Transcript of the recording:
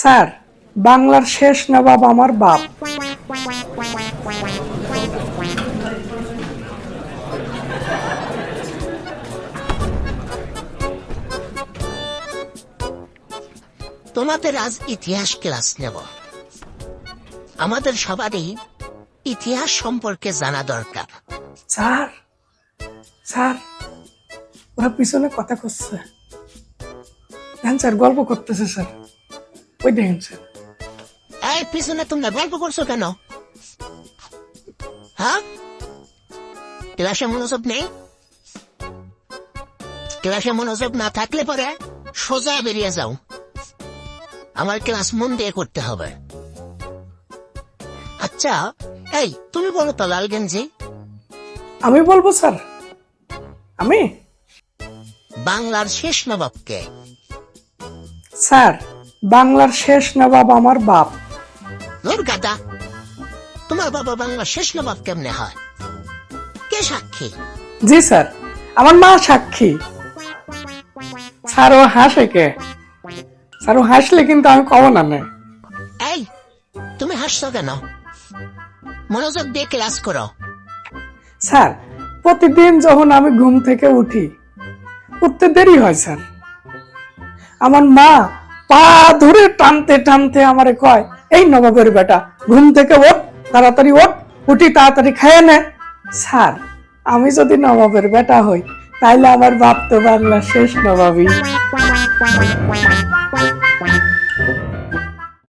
Sir বাংলার শেষ নবাব আমার বাপ। তোমাদের আজ ইতিহাস ক্লাস নেব। আমাদের সবারই ইতিহাস সম্পর্কে জানা দরকার। স্যার স্যার ওরা পিছনে কথা করছে দেখেন স্যার গল্প করতেছে স্যার। ওই দেখেন স্যার। এই পিছনে তোমরা গল্প করছ কেন? হ্যাঁ? ক্লাসে মনোযোগ নেই? ক্লাসে মনোযোগ না থাকলে পরে সোজা বেরিয়ে যাও। আমার ক্লাস মন দিয়ে করতে হবে। আচ্ছা এই তুমি বলো তো লাল গেঞ্জি। আমি বলব স্যার। আমি? বাংলার শেষ নবাবকে। স্যার বাংলার শেষ নবাব আমার বাপ। নোর গাদা তোমার বাবা বাংলার শেষ নবাব কেমনে হয়? কে সাক্ষী? জি স্যার আমার মা সাক্ষী। স্যার ও হাসে কে? স্যার ও হাসলে কিন্তু আমি কব না নে। এই তুমি হাসছো কেন? মনোযোগ দিয়ে ক্লাস করো। স্যার প্রতিদিন যখন আমি ঘুম থেকে উঠি উঠতে দেরি হয় স্যার। আমার মা পা ধরে টানতে টানতে আমারে কয়, এই নবাবের বেটা, ঘুম থেকে ওঠ, তাড়াতাড়ি ওঠ, উঠি, তাড়াতাড়ি খেয়ে নে। স্যার, আমি যদি নবাবের বেটা হই, তাইলে আমার বাপ তো বাংলা শেষ নবাবই।